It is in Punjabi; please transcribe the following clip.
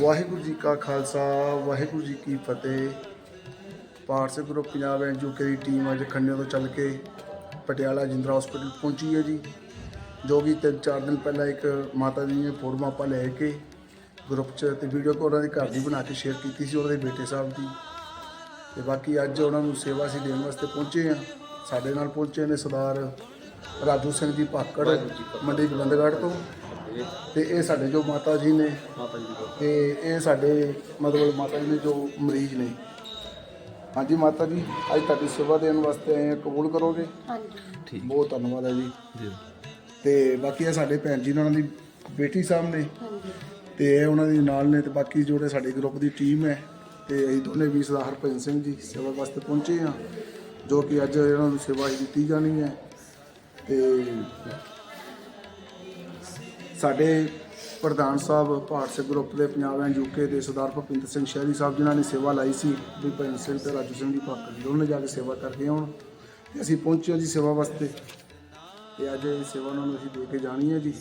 ਵਾਹਿਗੁਰੂ ਜੀ ਕਾ ਖਾਲਸਾ ਵਾਹਿਗੁਰੂ ਜੀ ਕੀ ਫਤਿਹ। ਪਾਰਸੇ ਗਰੁੱਪ ਪੰਜਾਬ ਐਂਡ ਯੂਕੇ ਦੀ ਟੀਮ ਅੱਜ ਖੰਨੇ ਤੋਂ ਚੱਲ ਕੇ ਪਟਿਆਲਾ ਜਿੰਦਰਾ ਹਸਪੀਟਲ ਪਹੁੰਚੀ ਹੈ ਜੀ। ਜੋ ਕਿ ਤਿੰਨ ਚਾਰ ਦਿਨ ਪਹਿਲਾਂ ਇੱਕ ਮਾਤਾ ਜੀ ਨੇ ਫੋਟੋ ਆਪਾਂ ਲੈ ਕੇ ਗਰੁੱਪ 'ਚ ਤੇ ਵੀਡੀਓ ਕੋ ਉਹਨਾਂ ਦੇ ਘਰ ਦੀ ਬਣਾ ਕੇ ਸ਼ੇਅਰ ਕੀਤੀ ਸੀ ਉਹਨਾਂ ਦੇ ਬੇਟੇ ਸਾਹਿਬ ਦੀ। ਤੇ ਬਾਕੀ ਅੱਜ ਉਹਨਾਂ ਨੂੰ ਸੇਵਾ ਅਸੀਂ ਦੇਣ ਵਾਸਤੇ ਪਹੁੰਚੇ ਆ ਸਾਡੇ ਨਾਲ ਪਹੁੰਚੇ ਨੇ ਸਰਦਾਰ ਰਾਜੂ ਸਿੰਘ ਜੀ ਭਾਕੜ ਮੰਡੀ ਗੋਬਿੰਦਗੜ੍ਹ ਤੋਂ। ਤੇ ਇਹ ਸਾਡੇ ਜੋ ਮਾਤਾ ਜੀ ਨੇ ਮਾਤਾ ਜੀ ਦੀ ਤੇ ਇਹ ਸਾਡੇ ਮਤਲਬ ਮਾਤਾ ਜੀ ਨੇ ਜੋ ਮਰੀਜ਼ ਨੇ। ਹਾਂਜੀ ਮਾਤਾ ਜੀ ਅੱਜ ਤੁਹਾਡੀ ਸੇਵਾ ਦੇਣ ਵਾਸਤੇ ਆਏ ਹਾਂ ਕਬੂਲ ਕਰੋਗੇ? ਹਾਂਜੀ। ਬਹੁਤ ਧੰਨਵਾਦ ਹੈ ਜੀ। ਜੀ। ਤੇ ਬਾਕੀ ਇਹ ਸਾਡੇ ਭੈਣ ਜੀ ਨੇ ਉਹਨਾਂ ਦੀ ਬੇਟੀ ਸਾਹਮਣੇ ਹਾਂਜੀ। ਤੇ ਇਹ ਉਹਨਾਂ ਦੀ ਨਾਲ ਨੇ ਤੇ ਬਾਕੀ ਜਿਹੜੇ ਸਾਡੇ ਗਰੁੱਪ ਦੀ ਟੀਮ ਹੈ ਤੇ ਅਸੀਂ ਦੋਨੇ ਵੀ ਸਰਦਾਰ ਹਰਭਜਨ ਸਿੰਘ ਜੀ ਸੇਵਾ ਵਾਸਤੇ ਪਹੁੰਚੇ ਆ ਜੋ ਕਿ ਅੱਜ ਇਹਨਾਂ ਨੂੰ ਸੇਵਾ ਦਿੱਤੀ ਜਾਣੀ ਹੈ। ਤੇ ਸਾਡੇ ਪ੍ਰਧਾਨ ਸਾਹਿਬ ਭਾਰਤ ਸੇ ਗਰੁੱਪ ਦੇ ਪੰਜਾਬ ਐਂਡ ਯੂਕੇ ਦੇ ਸਰਦਾਰ ਭਪਿੰਦਰ ਸਿੰਘ ਸ਼ਹਿਰੀ ਸਾਹਿਬ ਜਿਨ੍ਹਾਂ ਨੇ ਸੇਵਾ ਲਾਈ ਸੀ, ਵੀ ਭਜਨ ਸਿੰਘ ਤੇ ਰਾਜੂ ਸਿੰਘ ਦੀ ਭਾਕਰ ਜੀ ਦੋਨੇ ਜਾ ਕੇ ਸੇਵਾ ਕਰਕੇ ਆਉਣ। ਤੇ ਅਸੀਂ ਪਹੁੰਚੇ ਹਾਂ ਜੀ ਸੇਵਾ ਵਾਸਤੇ। ਤੇ ਅੱਜ ਇਹ ਸੇਵਾ ਉਹਨਾਂ ਨੂੰ ਅਸੀਂ ਦੇ ਕੇ ਜਾਣੀ ਹੈ ਜੀ।